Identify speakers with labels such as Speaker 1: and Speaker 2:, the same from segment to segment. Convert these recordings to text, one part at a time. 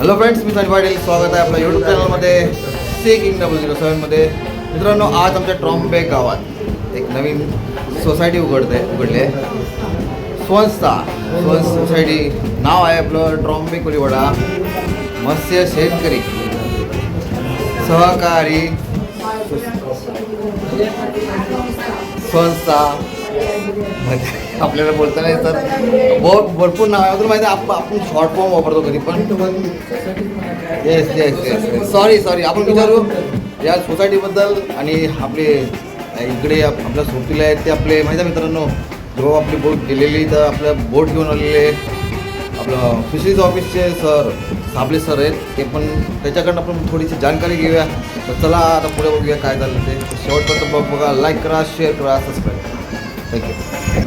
Speaker 1: Hello friends मी सनी पाटील स्वागत आहे आपल्या यूट्यूब चॅनलमध्ये सी किंग डबल झिरो सेवनमध्ये मित्रांनो आज आमच्या ट्रॉम्बे गावात एक नवीन सोसायटी उघडते उघडली आहे. स्वंस्था स्वंस सोसायटी नाव आहे आपलं ट्रॉम्बे कोलीवाडा. मत्स्य शेतकरी. सहकारी. संस्था आपल्याला बोलताना येतात. तर भरपूर नाव आहे. तुला माहिती आहे, आपण शॉर्ट फॉर्म वापरतो कधी पण. Yes yes yes sorry sorry आपण विचारू. या सोसायटीबद्दल आणि आपले इकडे आपल्या सोबतीला आहेत ते आपले माहिती आहे मित्रांनो? जेव्हा आपली बोट गेलेली तर आपल्या बोट घेऊन आलेले आपलं फिशरीज ऑफिसचे सर साबले सर आहेत. ते पण त्याच्याकडनं आपण थोडीशी जानकारी घेऊया. तर चला आता पुढे बघूया काय झालं ते. शेवटपर्यंत बघ बघा लाईक करा शेअर करा सबस्क्राईब करा. थँक्यू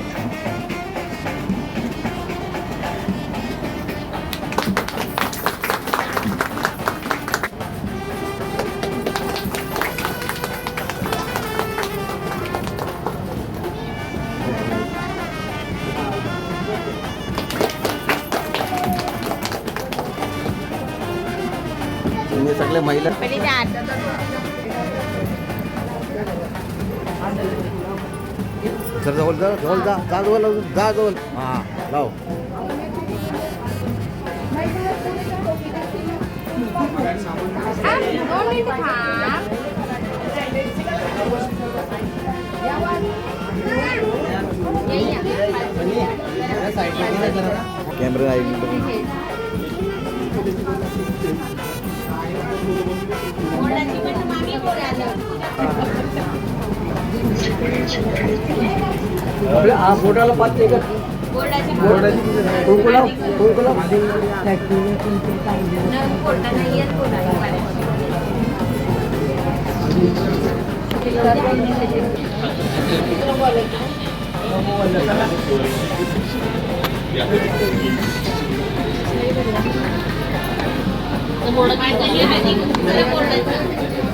Speaker 1: तुम्ही सगळे महिला. सर जवळ जा जवळ जा जा जवळ जा जवळ. हां. लाव. कॅमेरा आहे.
Speaker 2: बोर्डाची
Speaker 3: हा बोटाला पाच ते
Speaker 2: बोर्डाची
Speaker 3: कुंकुला कुंकुला
Speaker 2: न, बोर्डा नाही येत बोर्डाची पाण्याची.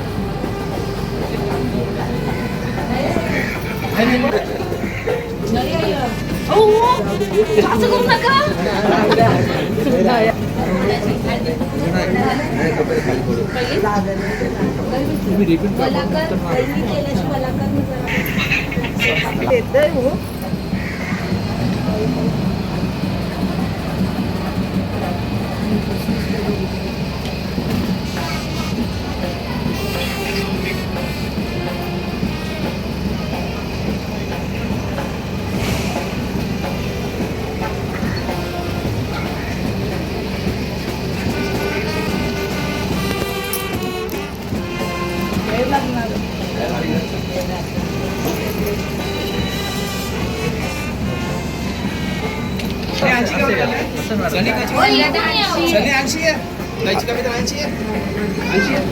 Speaker 2: असं करू नका. हो, येत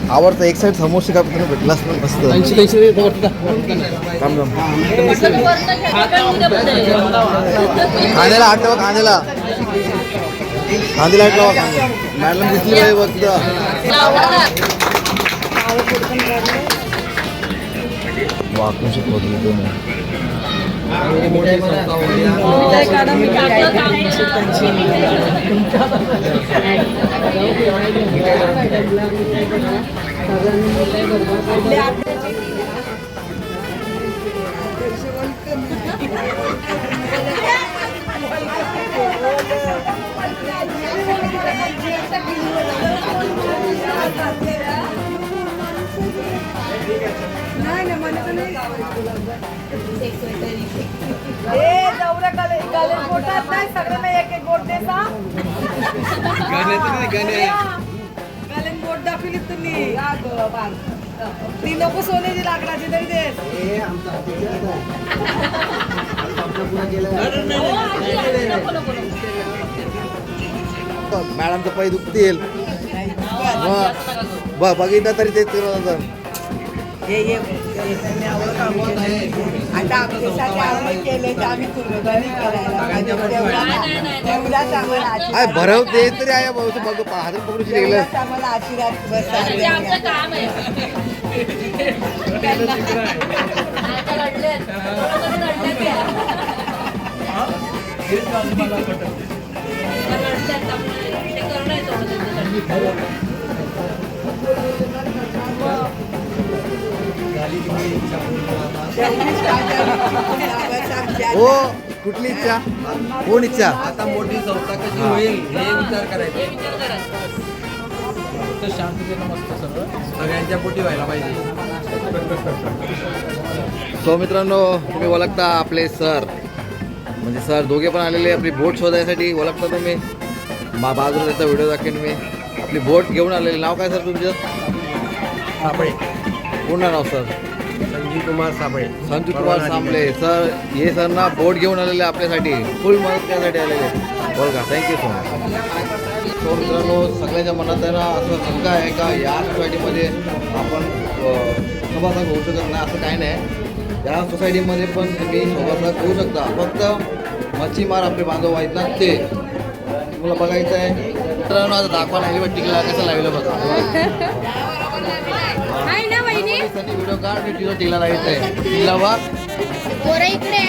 Speaker 1: आवडतं एक साईड समोसे का तुम्ही भेटलाच पण मस्त
Speaker 3: ऐंशी ऐंशी
Speaker 1: थांब थांब
Speaker 2: सगळं वरनं घ्यायचं पण उद्यापर्यंत.
Speaker 1: कांद्याला हात ठेवा कांद्याला कांद्याला हात लावा मॅडम दिसली पाहिजे बघ तिथं
Speaker 2: लावणार.
Speaker 1: वाकून शिकवतो मी दोन
Speaker 2: Thank
Speaker 4: ए ती नको सोन्याची लाकडाची तरी दे
Speaker 1: मॅडमचं पाय दुखतील. ब बघितलं तरी तेच होतं.
Speaker 4: ये आता आपल्यासाठी आम्ही केले तर आम्ही करायला तेवढाच आम्हाला
Speaker 1: भरव ते तरी आहे भाऊ तू बघ हातात पकडून
Speaker 4: तेवढाच आम्हाला आशीर्वाद बसा
Speaker 1: हो कुठली इच्छा? कोण इच्छा?
Speaker 5: आता मोठी संस्था कशी होईल हे विचार करायचा. शांततेनं मस्त सगळं. सगळ्यांच्या पोटी व्हायला पाहिजे.
Speaker 1: सो मित्रांनो तुम्ही ओळखता आपले सर. म्हणजे सर दोघे पण आलेले आपली बोट शोधायसाठी ओळखता तुम्ही. मा बाजूला त्याचा व्हिडिओ दाखवेन मी. आपली बोट घेऊन आलेले. नाव काय सर तुमचं? पूर्ण नाव सर.
Speaker 5: संजीव कुमार साबळे
Speaker 1: संजू कुमार सांबले सर हे सर ना बोट घेऊन आलेले आपल्यासाठी. फुल मदत करण्यासाठी आलेले. ओळखा थँक्यू सो मच सो मित्रांनो सगळ्यांच्या मनात आहे ना असं शंका आहे का? या सोसायटीमध्ये आपण सभासद होऊ शकत नाही असं काही नाही. या सोसायटीमध्ये पण तुम्ही सभासद होऊ शकता. फक्त मच्छीमार आपले बांधव आहेत ना ते. तुम्हाला बघायचं आहे. मित्रांनो आता दाखवा नाही बट टिकला कसं लावलं बघा.
Speaker 2: ना वहिनी
Speaker 1: व्हिडिओ काढ आणि तिला लावायचं
Speaker 2: पोरं इकडे.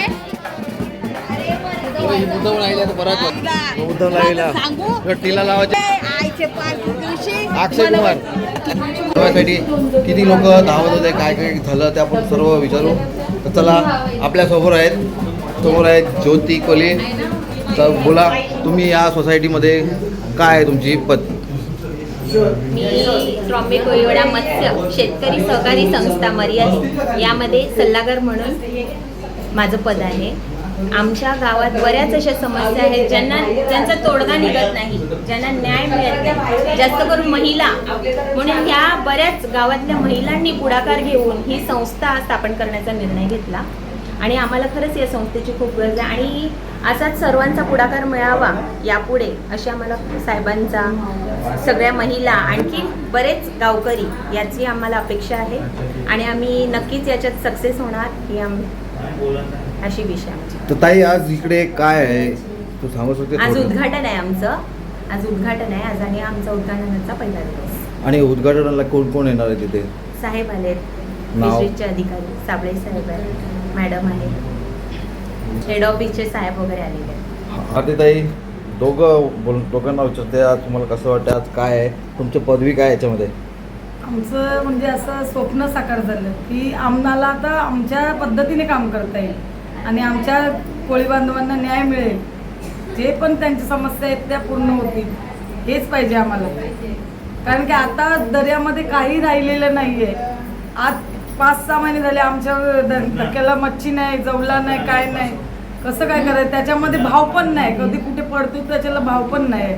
Speaker 1: ही मुद्दाम राहिली.
Speaker 2: सांगू?
Speaker 1: टिला लावायचं. अक्षय कुमार. किती लोक धावत होते काय काय झालं ते आपण सर्व विचारू. तर चला आपल्यासमोर आहेत. समोर आहेत ज्योती कोले तर बोला तुम्ही या सोसायटीमध्ये काय आहे तुमची पद
Speaker 6: मी ट्रॉम्बे कोळीवाडा मत्स्य शेतकरी सहकारी संस्था मर्यादित यामध्ये सल्लागार म्हणून माझं पद आहे. आमच्या गावात बऱ्याच अशा समस्या आहेत ज्यांना ज्यांचा तोडगा निघत नाही. ज्यांना न्याय मिळत नाही. जास्त करून महिला. म्हणून ह्या बऱ्याच गावातल्या महिलांनी पुढाकार घेऊन ही संस्था स्थापन करण्याचा निर्णय घेतला. आणि आम्हाला खरंच या संस्थेची खूप गरज आहे. आणि असाच सर्वांचा पुढाकार मिळावा यापुढे अशी आम्हाला साहेबांचा सगळ्या महिला आणखी बरेच गावकरी याची आम्हाला अपेक्षा आहे. आणि आम्ही नक्कीच याच्यात सक्सेस होणार ही आम अशी विषय आमची.
Speaker 1: तर ताई आज इकडे काय आहे? तू सांगू शकते
Speaker 6: आज? उद्घाटन आहे आमचं. आज उद्घाटन आहे. आज आणि आमचा उद्घाटनाचा पहिला दिवस.
Speaker 1: आणि उद्घाटनाला कोण कोण येणार आहे तिथे?
Speaker 6: साहेब? फिशरीजचे अधिकारी साबळे साहेब आहेत. मॅडम आहेत हेड ऑफिसचे साहेब वगैरे आलेले आहेत.
Speaker 1: आता ताई दोघं बोल दोघांना विचारते आज तुम्हाला कसं वाटतं आज काय आहे? तुमची पदवी काय आहे याच्यामध्ये?
Speaker 7: आमचं म्हणजे असं स्वप्न साकार झालं की आम्हाला आता आमच्या पद्धतीने काम करता येईल आणि आमच्या कोळी बांधवांना न्याय मिळेल. जे पण त्यांच्या समस्या आहेत त्या पूर्ण होतील हेच पाहिजे आम्हाला. कारण की आता दर्यामध्ये काही राहिलेलं नाही आहे आज पाच सहा महिने झाले आमच्या धक्क्याला मच्छी नाही जवला नाही काय नाही. कसं काय करायचं? त्याच्यामध्ये भाव पण नाही. कधी कुठे पडतो त्याच्याला भाव पण नाही.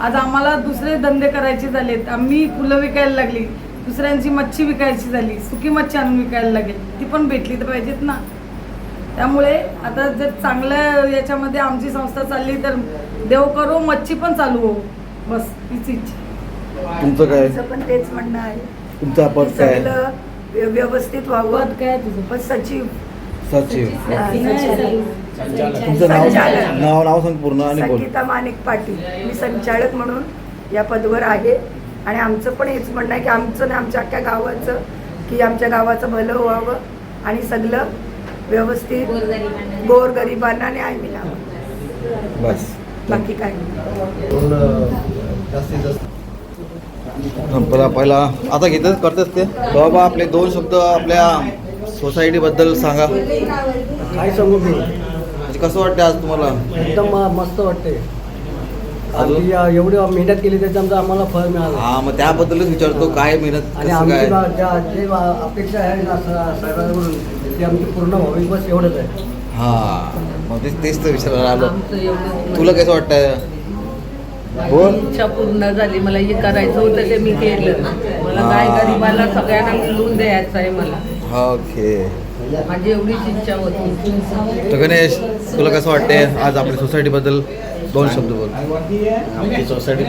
Speaker 7: आज आम्हाला दुसरे धंदे करायचे झालेत. आम्ही फुलं विकायला लागली. दुसऱ्यांची मच्छी विकायची झाली. सुकी मच्छी आणून विकायला लागेल. ती पण भेटली तर पाहिजेत ना. त्यामुळे आता जर चांगल्या याच्यामध्ये आमची संस्था चालली तर देव करो मच्छी पण चालू हो. बस हीच इच्छा.
Speaker 1: तुमचं काय?
Speaker 4: पण तेच म्हणणं आहे.
Speaker 1: तुमचा काय
Speaker 4: व्यवस्थित व्हावं.
Speaker 7: काय तुझं?
Speaker 4: पण सचिव.
Speaker 1: सचिव.
Speaker 4: सचिव.
Speaker 1: तुमचं नाव
Speaker 4: संचालक.
Speaker 1: नाव नाव सांग पूर्ण आणि बोल.
Speaker 4: संगीता माणिक पाटील. मी संचालक म्हणून या पदवर आहे. आणि आमचं पण हेच म्हणणं आहे की आमचं आणि आमच्या अख्ख्या गावाचं की आमच्या गावाचं भलं व्हावं आणि सगळं व्यवस्थित
Speaker 6: गोरगरिबांना.
Speaker 4: गोरगरिबांना न्याय मिळावा.
Speaker 1: बस.
Speaker 4: बाकी काय नाही.
Speaker 1: संपला पहिला. आता घेतच करतेच ते. बाबा आपले दोन शब्द आपल्या सोसायटीबद्दल सांगा.
Speaker 3: काय सांगू मी?
Speaker 1: म्हणजे कसं वाटतं आज तुम्हाला?
Speaker 3: एकदम मस्त वाटते
Speaker 1: अजून?
Speaker 3: एवढी मेहनत केली त्याच्यामध्ये आम्हाला फळ मिळालं.
Speaker 1: हा मग त्याबद्दलच विचारतो काय मेहनत
Speaker 3: आणि
Speaker 1: कसं
Speaker 3: आमची
Speaker 1: काय?
Speaker 3: बा- ज्या जे बा- अपेक्षा आहे ना सा- साहेबांकडून ती आमची पूर्ण व्हावी बस एवढंच आहे.
Speaker 1: हा मग तेच तेच तर विचारायला आलो. तुला कसं वाटतंय? बोल
Speaker 8: इच्छा पूर्ण झाली. मला हे करायचं होतं ते मी केलं. मला
Speaker 1: हा.
Speaker 8: काय गरीबाला सगळ्यांना मिळवून द्यायचं आहे मला.
Speaker 1: ओके.
Speaker 8: माझी एवढीच इच्छा होती.
Speaker 1: तर गणेश तुला कसं वाटते आज आपल्या सोसायटीबद्दल? दोन शब्द बोल. आमची सोसायटी.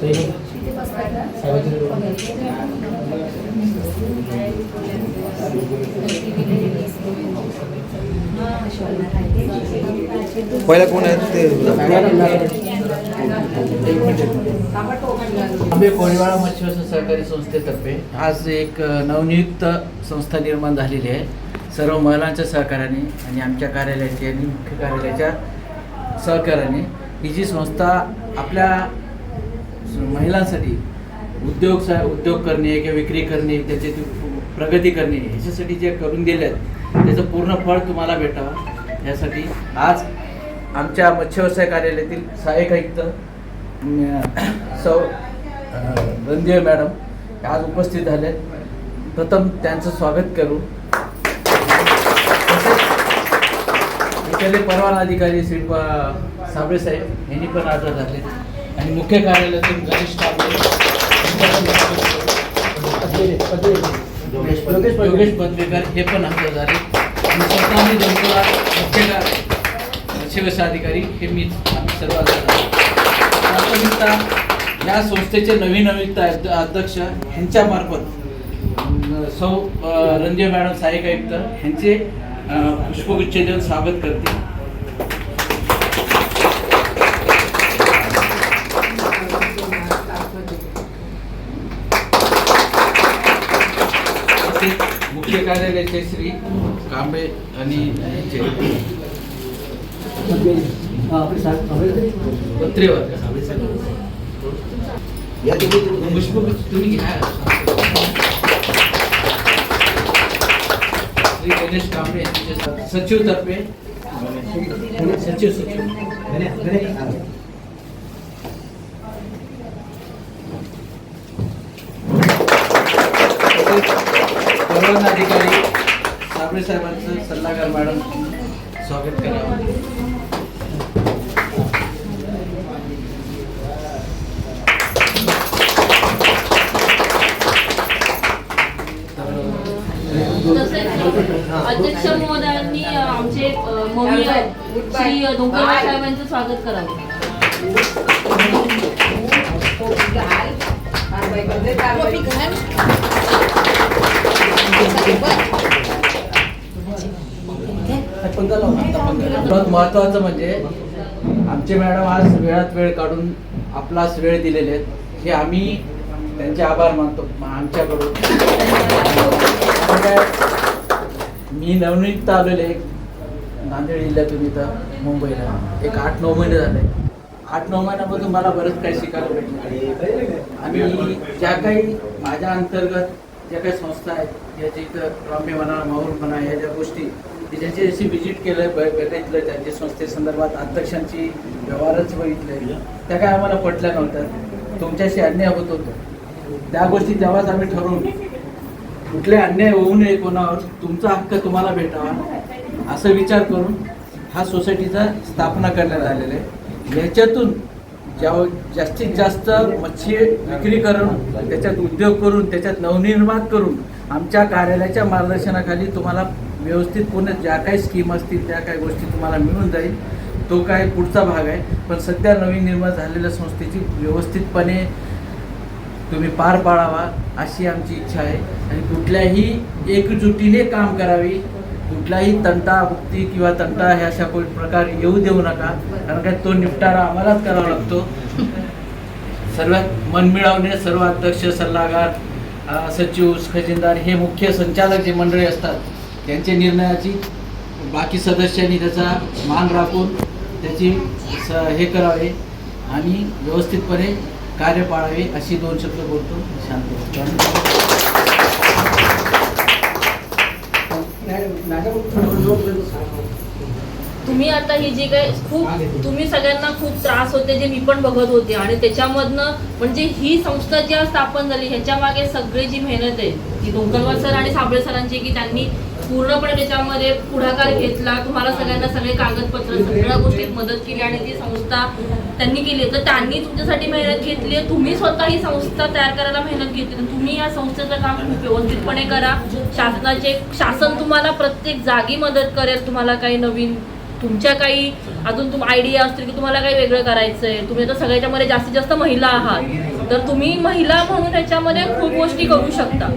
Speaker 1: 所以 पहिला कोण आहेत ते?
Speaker 5: आंबे कोळीवाडा मच्छी सहकारी संस्थेतर्फे आज एक नवनियुक्त संस्था निर्माण झालेली आहे. सर्व महिलांच्या सहकार्याने आणि आमच्या कार्यालयाची आणि मुख्य कार्यालयाच्या सहकार्याने ही जी संस्था आपल्या महिलांसाठी उद्योग उद्योग करणे किंवा विक्री करणे त्याची प्रगती करणे ह्याच्यासाठी जे करून दिले आहेत त्याचं पूर्ण फळ तुम्हाला भेटावं. यासाठी आज आमच्या मत्स्य व्यवसाय कार्यालयातील सहाय्यक आयुक्त सौ अं, रणदेव मॅडम आज उपस्थित झाले प्रथम त्यांचं स्वागत करू. तसेच इथले परवाना अधिकारी श्री साबळे साहेब यांनी पण आज झाले आणि मुख्य कार्यालयातील गणेश कांबळे योगेश पत्रेकर हे पण हजर झाले. आणि स्वतः मी मुख्य शिवसेना अधिकारी हे मी आम्ही सर्व प्राथमिकता या संस्थेचे नवीन नवीन अध्यक्ष ह्यांच्यामार्फत सौ रणजीव मॅडम सहाय्यक आयुक्त ह्यांचे अं, पुष्पगुच्छ देऊन स्वागत करते तसेच मुख्य कार्यालयाचे श्री कांबळे आणि तुम्ही श्री गणेश कांबळे यांचे सचिव तर्फे. सचिव सचिव. परवाना अधिकारी साबळे साहेबांचं सल्लागार मॅडम स्वागत करावं
Speaker 9: अध्यक्ष महोदयांनी आमचे मौर्य श्री साहेबांचं स्वागत करावं.
Speaker 5: सर्वात महत्वाचं म्हणजे आमचे मॅडम आज वेळात वेळ काढून आपलाच वेळ दिलेले आहेत. हे आम्ही त्यांचे आभार मानतो आमच्याकडून. काय, मी नवनीत आलेले नांदेड जिल्ह्यातून इथं मुंबईला. एक आठ नऊ महिने झाले. आठ नऊ महिन्यामधून मला बरंच काही शिकायला भेटलं. आणि ज्या काही माझ्या अंतर्गत ज्या काही संस्था आहेत याच्या इथं ट्रॉम्बे म्हणा माहूर म्हणा ह्या ज्या गोष्टी की ज्याची जशी व्हिजिट केलं बघितलं त्यांच्या संस्थेसंदर्भात अध्यक्षांची व्यवहारच बघितले त्या काय आम्हाला पटल्या नव्हत्या. तुमच्याशी अन्याय होत होतो. त्या गोष्टी तेव्हाच आम्ही ठरवून कुठले अन्याय होऊ नये कोणावर तुमचा हक्क तुम्हाला भेटावा. असं विचार करून हा सोसायटीचा स्थापना करण्यात आलेला आहे. याच्यातून ज्या जास्तीत जास्त मच्छी विक्री करून त्याच्यात उद्योग करून त्याच्यात नवनिर्माण करून आमच्या कार्यालयाच्या मार्गदर्शनाखाली तुम्हाला व्यवस्थित पूर्ण ज्या काही स्कीम असतील त्या काही गोष्टी तुम्हाला मिळून जाईल. तो काय पुढचा भाग आहे. पण सध्या नवीन निर्माण झालेल्या संस्थेची व्यवस्थितपणे तुम्ही पार पाडावा अशी आमची इच्छा आहे. आणि कुठल्याही एकजुटीने काम करावी कुठलाही तंटामुक्ती किंवा तंटा ह्या अशा कोण प्रकार येऊ देऊ नका. कारण काय तो निपटारा आम्हालाच करावा लागतो. सर्वात मनमिळावणे सर्व अध्यक्ष सल्लागार सचिव खजिनदार हे मुख्य संचालक जे मंडळी असतात त्यांच्या निर्णयाची बाकी सदस्यांनी त्याचा मान राखून त्याची स हे करावे आणि व्यवस्थितपणे कार्य पाळावे अशी दोन शब्द बोलतो. शांत
Speaker 9: तुम्ही आता ही जी काय खूप तुम्ही सगळ्यांना खूप त्रास होते जे मी पण बघत होते. आणि त्याच्यामधनं म्हणजे ही संस्था जी स्थापन झाली ह्याच्या मागे सगळी जी मेहनत आहे ती डोंकरवार सर आणि साबळे सरांची की त्यांनी पूर्णपणे त्याच्यामध्ये पुढाकार घेतला. तुम्हाला सगळ्यांना सगळे कागदपत्र सगळ्या गोष्टीत मदत केली आणि ती संस्था त्यांनी केली. तर त्यांनी तुमच्यासाठी मेहनत घेतली. आहे तुम्ही स्वतः ही संस्था तयार करायला मेहनत घेतली. तर तुम्ही या संस्थेचं काम व्यवस्थितपणे करा. शासनाचे शासन तुम्हाला प्रत्येक जागी मदत करेल. तुम्हाला काही नवीन तुमच्या काही अजून तुम आयडिया असतील की तुम्हाला काही वेगळं करायचं आहे तुम्ही आता सगळ्याच्यामध्ये जास्तीत जास्त महिला आहात. तर तुम्ही महिला म्हणून ह्याच्यामध्ये खूप गोष्टी करू शकता.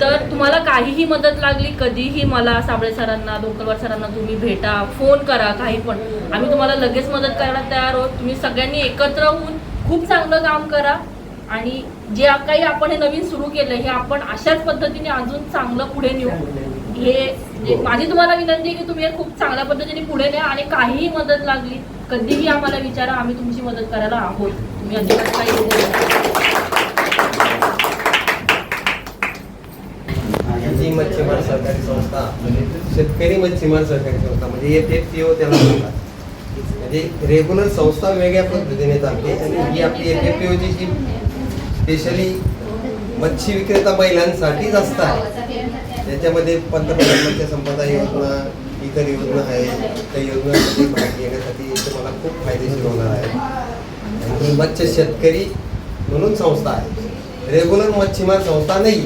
Speaker 9: तर तुम्हाला काहीही मदत लागली कधीही मला साबळे सरांना डोंकरवार सरांना तुम्ही भेटा फोन करा काही पण. आम्ही तुम्हाला लगेच मदत करायला तयार आहोत. तुम्ही सगळ्यांनी एकत्र होऊन खूप चांगलं काम करा. आणि जे काही आपण हे नवीन सुरू केलं हे आपण अशाच पद्धतीने अजून चांगलं पुढे नेऊ. हे माझी तुम्हाला विनंती आहे की तुम्ही हे खूप चांगल्या पद्धतीने पुढे न्या आणि काहीही मदत लागली कधीही आम्हाला विचारा आम्ही तुमची मदत करायला आहोत. तुम्ही अजिबात काही हे.
Speaker 10: ही मच्छीमार सहकारी संस्था शेतकरी मच्छीमार सहकारी संस्था म्हणजे एफ एफ पी ओ त्याला म्हणतात. म्हणजे रेग्युलर संस्था वेगळ्या पद्धतीने चालते आणि ही आपली एफ एफ पी ओची जी स्पेशली मच्छी विक्रेता महिलांसाठीच असतात. त्याच्यामध्ये पंतप्रधान संपदा योजना इतर योजना आहे त्या योजनांमध्ये भाग घेण्यासाठी तुम्हाला खूप फायदेशीर होणार आहे. आणि मत्स्य शेतकरी म्हणून संस्था आहे. रेग्युलर मच्छीमार संस्था नाही.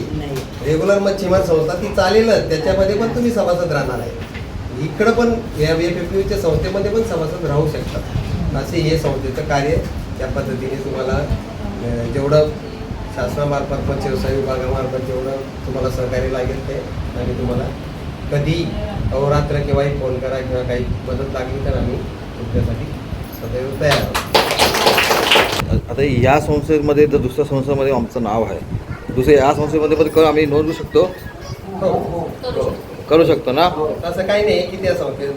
Speaker 10: रेग्युलर मच्छीमार संस्था ती चालेलच. त्याच्यामध्ये पण तुम्ही सभासद राहणार आहे. इकडं पण या एफ यूच्या संस्थेमध्ये पण सभासद राहू शकतात. असे हे संस्थेचं कार्य त्या पद्धतीने तुम्हाला जेवढं शासनामार्फत मत्स्य व्यवसाय विभागामार्फत जेवढं तुम्हाला सहकार्य लागेल ते आणि तुम्हाला कधी अहोरात्र केव्हाही फोन करा किंवा काही मदत लागली तर आम्ही तुमच्यासाठी सदैव तयार आहोत.
Speaker 1: आता या संस्थेमध्ये तर दुसऱ्या संस्थेमध्ये आमचं नाव आहे. दुसऱ्या या संस्थेमध्ये पण करू आम्ही नोंदवू शकतो?
Speaker 10: हो हो.
Speaker 9: करू शकतो.
Speaker 1: ना?
Speaker 10: हो, तसं काही नाही की त्या संस्थेत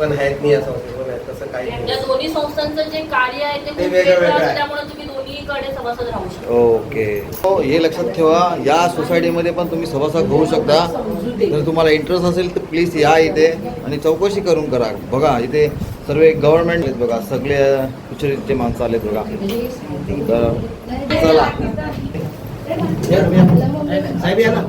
Speaker 10: पण आहेत नाही या संस्थेत पण तसं काही
Speaker 9: या
Speaker 10: नाही.
Speaker 9: दोन्ही संस्थांचं जे कार्य आहे ते खूप
Speaker 10: वेगळं
Speaker 9: वेगळं
Speaker 10: आहे.
Speaker 9: त्यामुळे तुम्ही दोन्हीकडे सभासद राहू शकता.
Speaker 1: ओके. हो हे लक्षात ठेवा या सोसायटीमध्ये पण तुम्ही सभासद होऊ शकता. जर तुम्हाला इंटरेस्ट असेल तर प्लीज या इथे आणि चौकशी करून करा. बघा इथे सर्व गव्हर्नमेंट आहेत बघा सगळे उच्चरीचे माणसं आलेत बघा. तर चला.
Speaker 10: साहेब या ना.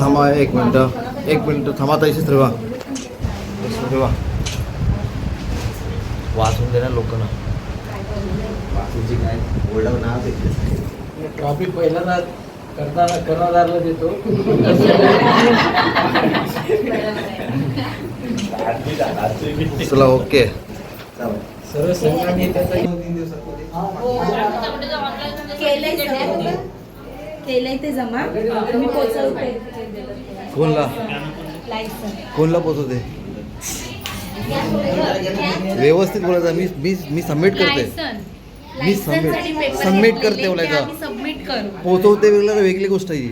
Speaker 1: थांबा एक मिनटं. एक मिनटं. थांबा इथेच ठेवा ठेवा वाचून दे ना लोकांना
Speaker 10: बाकीची काय? ओल्ड नाव
Speaker 5: ट्रॉफी पहिल्यांदा करताना कर्णधारला देतो.
Speaker 1: चला ओके.
Speaker 5: सर्व संघांनी त्याचा
Speaker 10: तीन
Speaker 6: केलंय सगळं. केलंय ते जमा. मी पोचवते.
Speaker 1: कोणला? कोणला पोचवते? व्यवस्थित बोलायचं. मी मी मी सबमिट करते. मी सबमिट सबमिट करते बोलायचं.
Speaker 2: सबमिट करू.
Speaker 1: पोचवते वेगळं वेगळी गोष्ट आहे ही.